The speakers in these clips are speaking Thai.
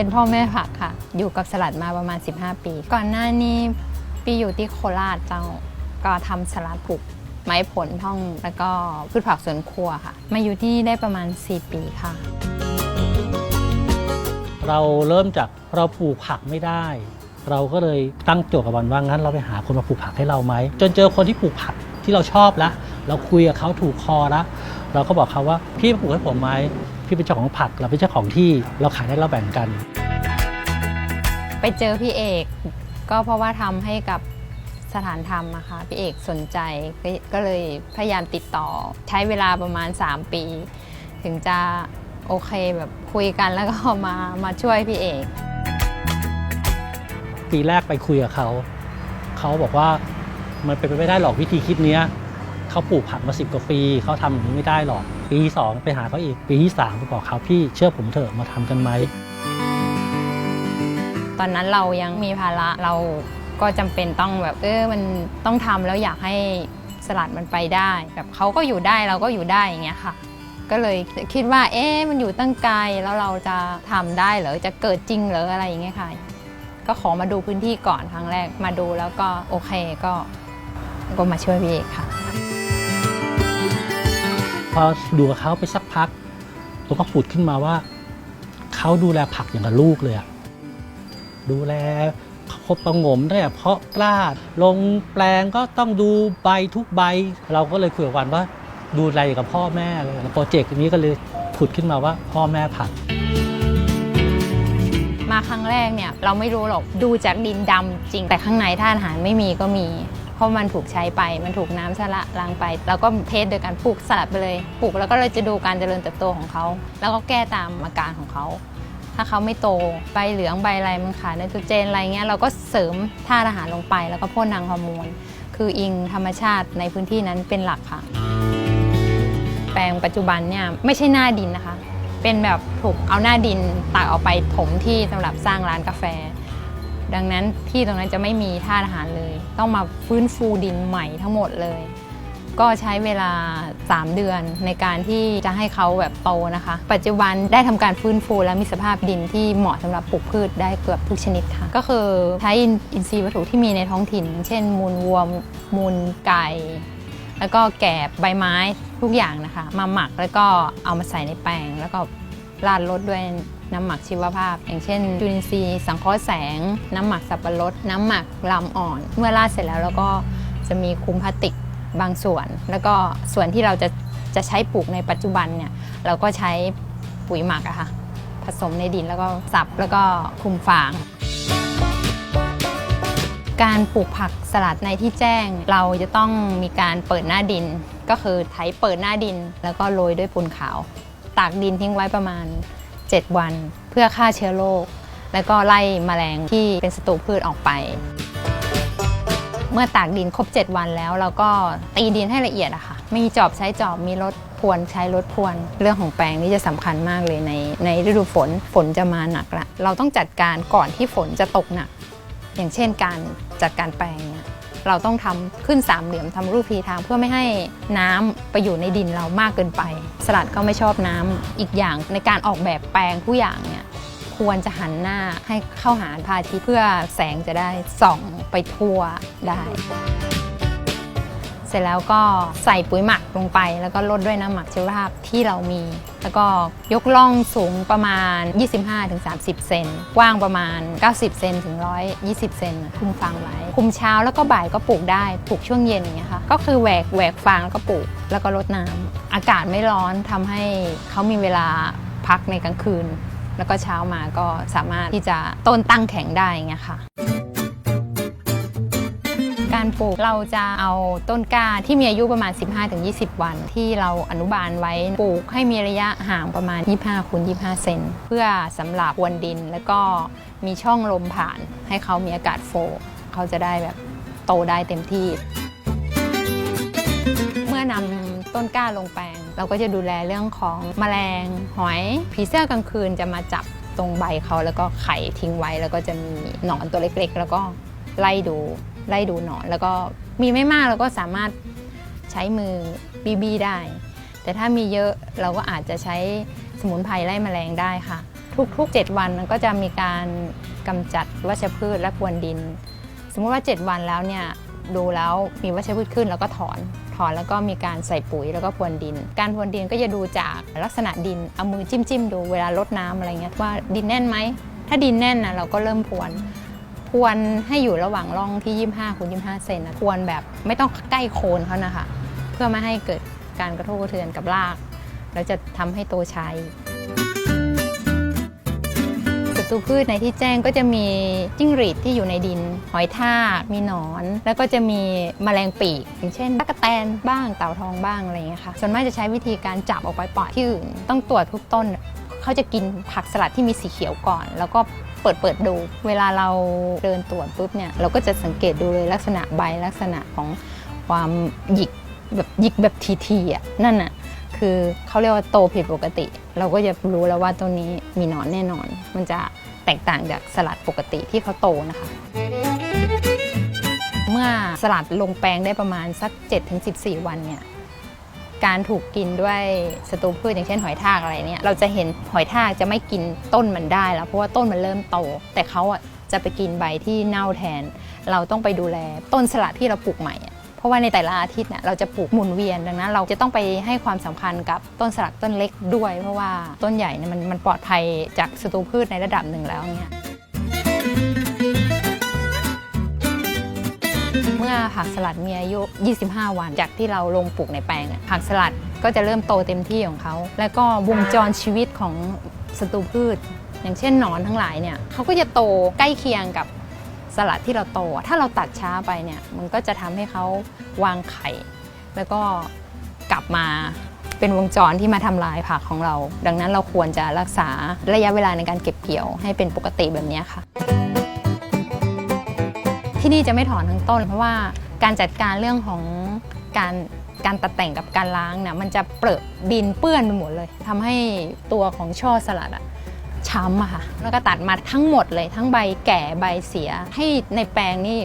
เป็นพ่อแม่ผักค่ะ อยู่กับสลัดมาประมาณ 15 ปี ก่อนหน้านี้ปีอยู่ที่โคราชเจ้าก็ทำสลัดปลูกไม้ผลท่องแล้วก็พืชผักสวนครัวค่ะ มาอยู่ที่ได้ประมาณ 4 ปีค่ะ เราเริ่มจากเราปลูกผักไม่ได้ เราก็เลยตั้งโจทย์กับมันว่างั้นเราไปหาคนมาปลูกผักให้เราไหมจนเจอคนที่ปลูกผักที่เราชอบแล้วเราคุยกับเขาถูกคอแล้วเราก็บอกเขาว่าพี่มาปลูกให้ผมไหม พี่เป็นเจ้าของผักเราเป็นเจ้าของที่เราขายได้เราแบ่งกัน ไปเจอพี่เอกก็เพราะว่าทำให้กับสถานธรรมอะค่ะพี่เอกสนใจกก็เลยพยายามติดต่อ ใช้เวลาประมาณ 3 ปี ถึงจะโอเคแบบคุยกันแล้วก็มามาช่วยพี่เอก ปีแรกไปคุยกับเขา เขาบอกว่ามันเป็นไปไม่ได้หรอกวิธีคิดเนี้ยเขาปลูกผักมาสิบกว่าปีเขาทำอย่างนี้ไม่ได้หรอก ปีที่สองไปหาเขาอีกปีที่สามไปบอกเขาพี่เชื่อผมเถอะมาทำกันไหมตอนนั้นเรายังมีภาระเราก็จำเป็นต้องแบบเออมันต้องทำแล้วอยากให้สลัดมันไปได้แบบเขาก็อยู่ได้เราก็อยู่ได้อย่างเงี้ยค่ะ ก็เลยคิดว่า เอ๊ะมันอยู่ตั้งไกลแล้วเราจะทำได้เหรอจะเกิดจริงเหรออะไรอย่างเงี้ยค่ะ ก็ขอมาดูพื้นที่ก่อนครั้งแรกมาดูแล้วก็โอเคก็ก็มาช่วยพี่เอกค่ะ พอดูกับเขาไปสักพักผมก็ผุดขึ้นมาว่าเขาดูแลผักอย่างกับลูกเลยอะดูแลครบประงมได้เพาะกล้าลงแปลงก็ต้องดูใบทุกใบ เราก็เลยคุยกับวันว่าดูแลอย่างกับพ่อแม่เลยโปรเจกต์นี้ก็เลยผุดขึ้นมาว่าพ่อแม่ผักมาครั้งแรกเนี่ยเราไม่รู้หรอกดูจากดินดำจริงแต่ข้างในท่าอาหารไม่มีก็มี ราะมันถูกใช้ไป มันถูกน้ำสละล้างไป แล้วก็เทสโดยการปลูกสลัดไปเลย ปลูกแล้วก็เลยจะดูการเจริญเติบโตของเขา แล้วก็แก้ตามอาการของเขา ถ้าเขาไม่โต ใบเหลืองใบอะไรมันขาดไนโตรเจนอะไรเงี้ย เราก็เสริมธาตุอาหารลงไป แล้วก็พ่นนางฮอร์โมน คืออิงธรรมชาติในพื้นที่นั้นเป็นหลักค่ะ แปลงปัจจุบันเนี่ยไม่ใช่หน้าดินนะคะ เป็นแบบถูกเอาหน้าดินตักเอาไปถมที่สำหรับสร้างร้านกาแฟ ดังนั้นที่ตรงนั้นจะไม่มีธาตุอาหารเลย ต้องมาฟื้นฟูดินใหม่ทั้งหมดเลย ก็ใช้เวลา 3 เดือนในการที่จะให้เขาแบบโตนะคะ ปัจจุบันได้ทำการฟื้นฟูและมีสภาพดินที่เหมาะสำหรับปลูกพืชได้เกือบทุกชนิดค่ะ ก็คือใช้อินทรีย์วัตถุที่มีในท้องถิ่น เช่น มูลวัวมูลไก่แล้วก็แกบใบไม้ทุกอย่างนะคะ มาหมักแล้วก็เอามาใส่ในแปลงแล้วก็ ราดรสด้วยน้ำหมักชีวภาพ อย่างเช่นจุลินทรีย์สังเคราะห์แสง น้ำหมักสับปะรด น้ำหมักลำอ่อน เมื่อราดเสร็จแล้วเราก็จะมีคุมพลาสติกบางส่วน แล้วก็ส่วนที่เราจะจะใช้ปลูกในปัจจุบันเนี่ยเราก็ใช้ปุ๋ยหมักอะค่ะผสมในดินแล้วก็สับแล้วก็คุมฟางการปลูกผักสลัดในที่แจ้ง เราจะต้องมีการเปิดหน้าดิน ก็คือไถเปิดหน้าดิน แล้วก็โรยด้วยปูนขาว ตากดินทิ้งไว้ประมาณ 7 วัน เพื่อฆ่าเชื้อโรคแล้วก็ไล่แมลงที่เป็นศัตรูพืชออกไป เมื่อตากดินครบ 7 วันแล้วเราก็ตีดินให้ละเอียดอะค่ะ มีจอบใช้จอบมีรถพรวนใช้รถพรวน เรื่องของแปลงนี่จะสำคัญมากเลยในในฤดูฝนฝนจะมาหนักละ เราต้องจัดการก่อนที่ฝนจะตกหนัก อย่างเช่นการจัดการแปลงเนี่ย เราต้องทำขึ้นสามเหลี่ยมทำรูปพีทางเพื่อไม่ให้น้ำไปอยู่ในดินเรามากเกินไป สลัดก็ไม่ชอบน้ำอีกอย่างในการออกแบบแปลงผู้อย่างเนี่ยควรจะหันหน้าให้เข้าหาพระอาทิตย์เพื่อแสงจะได้ส่องไปทั่วได้ เสร็จแล้วก็ใส่ปุ๋ยหมักลงไป แล้วก็ลดด้วยน้ำหมักชีวภาพที่เรามี แล้วก็ยกล่องสูงประมาณ 25-30 เซนกว้างประมาณ 90 เซนถึง 120 เซนคุมฟางไว้คุมเช้าแล้วก็บ่ายก็ปลูกได้ปลูกช่วงเย็นอย่างเงี้ยค่ะก็คือแหวกแหวกฟางแล้วก็ปลูกแล้วก็รดน้ำอากาศไม่ร้อนทำให้เขามีเวลาพักในกลางคืน แล้วก็เช้ามาก็สามารถที่จะต้นตั้งแข็งได้อย่างเงี้ยค่ะ ปลูก เราจะเอาต้นกล้าที่มีอายุประมาณ 15-20 วัน ที่เราอนุบาลไว้ปลูกให้มีระยะห่างประมาณ 25คูณ25 เซนเพื่อสำหรับวนดินแล้วก็มีช่องลมผ่าน ให้เขามีอากาศโฟล์เขาจะได้แบบโตได้เต็มที่ เมื่อนำต้นกล้าลงแปลง เราก็จะดูแลเรื่องของแมลง หอยผีเสื้อกลางคืนจะมาจับตรงใบเขาแล้วก็ไข่ทิ้งไว้แล้วก็จะมีหนอนตัวเล็กๆ แล้วก็ไล่ดู ไล่ดูหนอน แล้วก็มีไม่มากเราก็สามารถใช้มือบีบีได้ แต่ถ้ามีเยอะเราก็อาจจะใช้สมุนไพรไล่แมลงได้ค่ะ ทุกๆ 7 วันมันก็จะมีการกำจัดวัชพืชและพรวนดิน สมมุติว่า 7 วันแล้วเนี่ยดูแล้วมีวัชพืชขึ้นแล้วก็ถอนถอนแล้วก็มีการใส่ปุ๋ยแล้วก็พรวนดิน การพรวนดินก็จะดูจากลักษณะดินเอามือจิ้มจิ้มดูเวลาลดน้ำอะไรเงี้ยว่าดินแน่นไหมถ้าดินแน่นนะเราก็เริ่มพรวน พรวนให้อยู่ระหว่างร่องที่ 25คูณ25 เซนนะพรวนแบบไม่ต้องใกล้โคนเขานะคะ เพื่อไม่ให้เกิดการกระทบกระเทือนกับราก แล้วจะทำให้โตชัยศัตรูพืชในที่แจ้งก็จะมีจิ้งหรีดที่อยู่ในดิน หอยทากมีหนอน แล้วก็จะมีแมลงปีกอย่างเช่นตั๊กแตนบ้างเต่าทองบ้างอะไรอย่างเงี้ยค่ะส่วนมากจะใช้วิธีการจับออกไปปล่อยที่อื่นต้องตรวจทุกต้น เขาจะกินผักสลัดที่มีสีเขียวก่อน แล้วก็ เปิดเปิดดู เวลาเราเดินตรวจปุ๊บเนี่ยเราก็จะสังเกตดูเลยลักษณะใบลักษณะของความหยิกแบบหยิกแบบทีๆอะนั่นน่ะคือเขาเรียกว่าโตผิดปกติ เราก็จะรู้แล้วว่าตัวนี้มีหนอนแน่นอน มันจะแตกต่างจากสลัดปกติที่เขาโตนะคะ เมื่อสลัดลงแปลงได้ประมาณสัก 7-14 วันเนี่ย การถูกกินด้วยศัตรูพืชอย่างเช่นหอยทากอะไรเนี่ยเราจะเห็นหอยทากจะไม่กินต้นมันได้แล้วเพราะว่าต้นมันเริ่มโต แต่เขาอะจะไปกินใบที่เน่าแทน เราต้องไปดูแลต้นสลัดที่เราปลูกใหม่ เพราะว่าในแต่ละอาทิตย์เนี่ยเราจะปลูกหมุนเวียนดังนั้นเราจะต้องไปให้ความสำคัญกับต้นสลัดต้นเล็กด้วย เพราะว่าต้นใหญ่เนี่ยมันมันปลอดภัยจากศัตรูพืชในระดับหนึ่งแล้วเนี่ย ผักสลัดมีอายุ 25 วัน จากที่เราลงปลูกในแปลงอะผักสลัดก็จะเริ่มโตเต็มที่ของเขา แล้วก็วงจรชีวิตของศัตรูพืช อย่างเช่นหนอนทั้งหลายเนี่ยเขาก็จะโตใกล้เคียงกับสลัดที่เราโต ถ้าเราตัดช้าไปเนี่ยมันก็จะทำให้เขาวางไข่ แล้วก็กลับมาเป็นวงจรที่มาทำลายผักของเรา ดังนั้นเราควรจะรักษาระยะเวลาในการเก็บเกี่ยวให้เป็นปกติแบบนี้ค่ะ ที่นี่จะไม่ถอนทั้งต้น เพราะว่าการจัดการเรื่องของการการตัดแต่งกับการล้างเนี่ยมันจะเปรอะดินเปื้อนไปหมดเลยทำให้ตัวของช่อสลัดอะช้ำอะค่ะแล้วก็ตัดมาทั้งหมดเลย ทั้งใบแก่ใบเสีย ให้ในแปลงนี่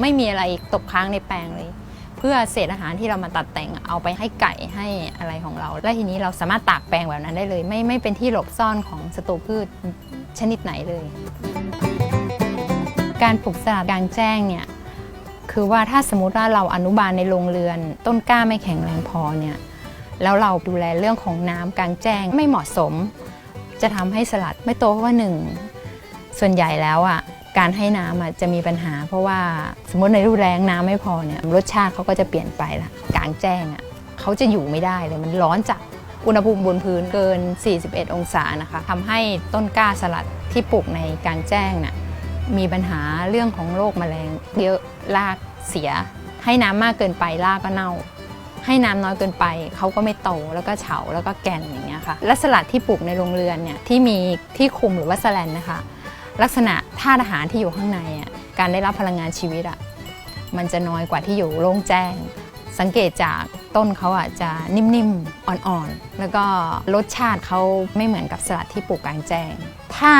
ไม่มีอะไรตกค้างในแปลงเลย เพื่อเศษอาหารที่เรามาตัดแต่งเอาไปให้ไก่ให้อะไรของเรา และทีนี้เราสามารถตากแปลงแบบนั้นได้เลย ไม่ไม่เป็นที่หลบซ่อนของศัตรูพืชชนิดไหนเลย การปลูกสลัดกลางแจ้งเนี่ยคือว่าถ้าสมมติว่าเราอนุบาลในโรงเรือน ต้นกล้าไม่แข็งแรงพอเนี่ยแล้วเราดูแลเรื่องของน้ำกลางแจ้งไม่เหมาะสม จะทำให้สลัดไม่โตเพราะว่าหนึ่งส่วนใหญ่แล้วอะการให้น้ำอะจะมีปัญหา เพราะว่าสมมติในฤดูแล้งน้ำไม่พอเนี่ยรสชาติเขาก็จะเปลี่ยนไปละกลางแจ้งอะเขาจะอยู่ไม่ได้เลยมันร้อนจัดอุณหภูมิบนพื้นเกิน 41 องศานะคะทำให้ต้นกล้าสลัดที่ปลูกในกลางแจ้งน่ะ มีปัญหาเรื่องของโรคแมลง เยอะรากเสีย ให้น้ำมากเกินไปรากก็เน่า ให้น้ำน้อยเกินไปเขาก็ไม่โตแล้วก็เฉาแล้วก็แก่นอย่างเงี้ยค่ะและสลัดที่ปลูกในโรงเรือนเนี่ยที่มีที่คุมหรือว่าสแลนนะคะ ลักษณะธาตุอาหารที่อยู่ข้างในอะการได้รับพลังงานชีวิตอะมันจะน้อยกว่าที่อยู่โล่งแจ้ง สังเกตจากต้นเขาอะจะนิ่มๆอ่อนๆแล้วก็รสชาติเขาไม่เหมือนกับสลัดที่ปลูกกลางแจ้ง ถ้า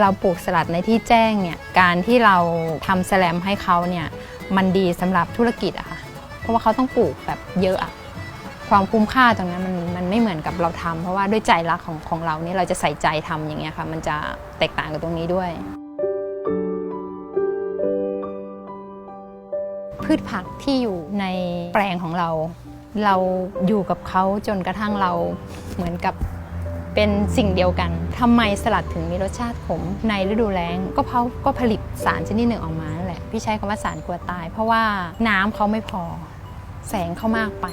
เราปลูกสลัดในที่แจ้งเนี่ยการที่เราทำแสลมให้เขาเนี่ยมันดีสำหรับธุรกิจอะค่ะเพราะว่าเขาต้องปลูกแบบเยอะอะความคุ้มค่าตรงนั้นมันมันไม่เหมือนกับเราทำเพราะว่าด้วยใจรักของของเราเนี่ยเราจะใส่ใจทำอย่างเงี้ยค่ะ มันจะแตกต่างกับตรงนี้ด้วย พืชผักที่อยู่ในแปลงของเรา เราอยู่กับเขาจนกระทั่งเราเหมือนกับ เป็นสิ่งเดียวกันทำไมสลัดถึงมีรสชาติขมในฤดูแล้ง ก็เพราะก็ผลิตสารชนิดหนึ่งออกมาแหละ พี่ใช้คำว่าสารกลัวตาย เพราะว่าน้ำเขาไม่พอ แสงเขามากไป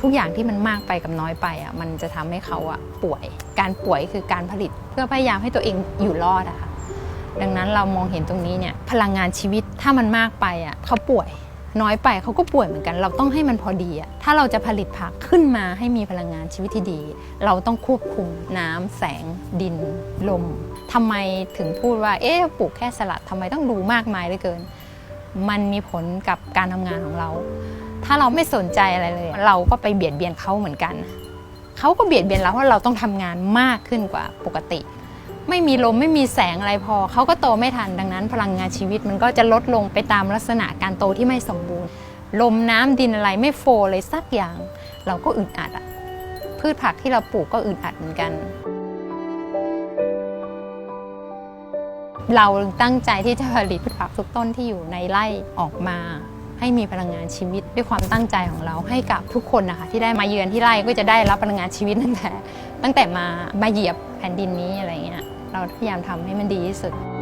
ทุกอย่างที่มันมากไปกับน้อยไปอะมันจะทำให้เขาอะป่วย การป่วยคือการผลิตเพื่อพยายามให้ตัวเองอยู่รอดอะค่ะดังนั้นเรามองเห็นตรงนี้เนี่ยพลังงานชีวิตถ้ามันมากไปอะเขาป่วย น้อยไปเขาก็ป่วยเหมือนกัน เราต้องให้มันพอดีอะถ้าเราจะผลิตผักขึ้นมาให้มีพลังงานชีวิตที่ดี เราต้องควบคุมน้ำแสง ดิน ลมทำไมถึงพูดว่าเอ๊ะปลูกแค่สลัดทำไมต้องดูมากมายเหลือเกิน มันมีผลกับการทำงานของเรา ถ้าเราไม่สนใจอะไรเลย เราก็ไปเบียดเบียนเขาเหมือนกันเขาก็เบียดเบียนเราเพราะเราต้องทำงานมากขึ้นกว่าปกติ ไม่มีลมไม่มีแสงอะไรพอ เขาก็โตไม่ทันดังนั้น พลังงานชีวิตมันก็จะลดลงไปตามลักษณะการโตที่ไม่สมบูรณ์ ลมน้ำดินอะไรไม่โฟเลยสักอย่าง เราก็อึดอัดอะพืชผักที่เราปลูกก็อึดอัดเหมือนกัน เราตั้งใจที่จะผลิตพืชผักทุกต้นที่อยู่ในไร่ออกมา ให้มีพลังงานชีวิตด้วยความตั้งใจของเราให้กับทุกคนนะคะที่ได้มาเยือนที่ไร่ก็จะได้รับพลังงานชีวิตตั้งแต่ตั้งแต่มามาเหยียบแผ่นดินนี้อะไรเงี้ย เราพยายามทำให้มันดีที่สุด